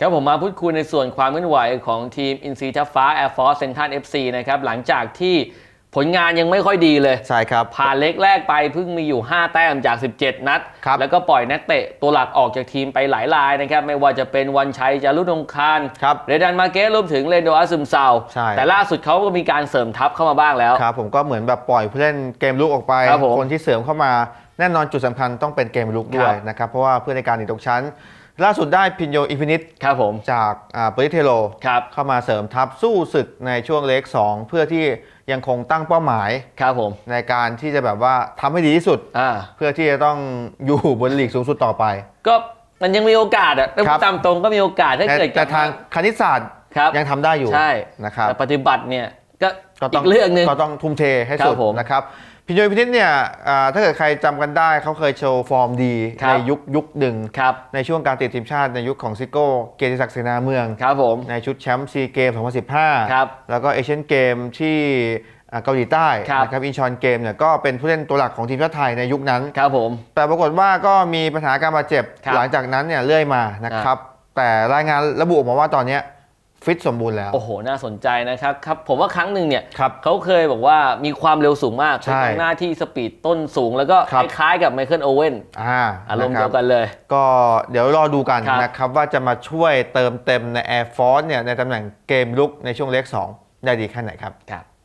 ครับผมมาพูดคุยในส่วนความเคลื่อนไหวของทีมอินซีทัพฟ้า Air Force Central FC นะครับหลังจากที่ผลงานยังไม่ค่อยดีเลย ใช่ครับ ผ่านเล็กแรกไปเพิ่งมีอยู่ 5 แต้มจาก 17 นัดครับแล้วก็ปล่อยนักเตะตัวหลักออกจากทีมไปหลายรายนะครับ ไม่ว่าจะเป็นวันชัยจารุนงคารครับเรดันมาเกสรวมถึงเรนโดอาซึมเซาใช่แต่ล่าสุดเขาก็มีการเสริมทัพเข้ามาบ้างแล้วครับผมก็เหมือนแบบปล่อยผู้เล่นเกมลุกออกไปครับผมคนที่เสริมเข้ามาแน่นอนจุดสำคัญต้องเป็นเกมลุกด้วยครับนะครับเพราะว่าเพื่อในการหนีตกชั้น ล่าสุดได้พินโยอินฟินิตครับผม จากอ่าปริเทโลครับเข้ามาเสริมทัพสู้ศึกในช่วงเล็ก 2 เพื่อที่ยังคงตั้งเป้าหมายครับผม ในการที่จะแบบว่าทำให้ดีที่สุดอ่าเพื่อที่จะต้องอยู่บนลีกสูงสุดต่อไป ก็มันยังมีโอกาสอะถ้าครัพูบดตามตรงก็มีโอกาสถ้าแต่เกิดแต่กลับทางคณิตศาสตร์ครับยังทำได้อยู่ใช่นะครับแต่ปฏิบัติเนี่ย ก็ก็ต้อีกเรื่องหนึ่ง ก็ต้องทุ่มเทให้ครับสุดผมนะครับพินโยพินิษเนี่ยอ่าถ้าเกิดใครจำกันได้เขาเคยโชว์ฟอร์มดีครับในยุคยุคหนึ่งครับในช่วงการติดทีมชาติในยุคของซิโก้เกียรติศักดิ์เสนาเมือง ครับผม ในชุดแชมป์ซีเกม 2015 ครับแล้วก็เอเชียนเกมที่อ่าเกาหลีใต้ครับ นะครับอินชอนเกมเนี่ยก็เป็นผู้เล่นตัวหลักของทีมชาติไทยในยุคนั้น ครับผม แต่ปรากฏว่าก็มีปัญหาการบาดเจ็บ ครับหลังจากนั้นเนี่ยเรื่อยมานะครับ แต่รายงานระบุออกมาว่าตอนเนี้ย ฟิตสมบูรณ์แล้ว โอ้โห น่าสนใจนะครับครับผมว่าครั้งหนึ่งเนี่ยครับ เขาเคยบอกว่ามีความเร็วสูงมากใช่เป็นหน้าที่สปีดต้นสูง แล้วก็ครับคล้ายๆกับไมเคิลโอเว่นอ่าอารมณ์นะคเดีบยวกันเลย ก็เดี๋ยวรอดูกันครับนะครับ ว่าจะมาช่วยเติมเต็มใน Air Force เนี่ยในตำแหน่งเกมลุกในช่วงเล็ก2ได้ดีแค่ไหนครับ ครับ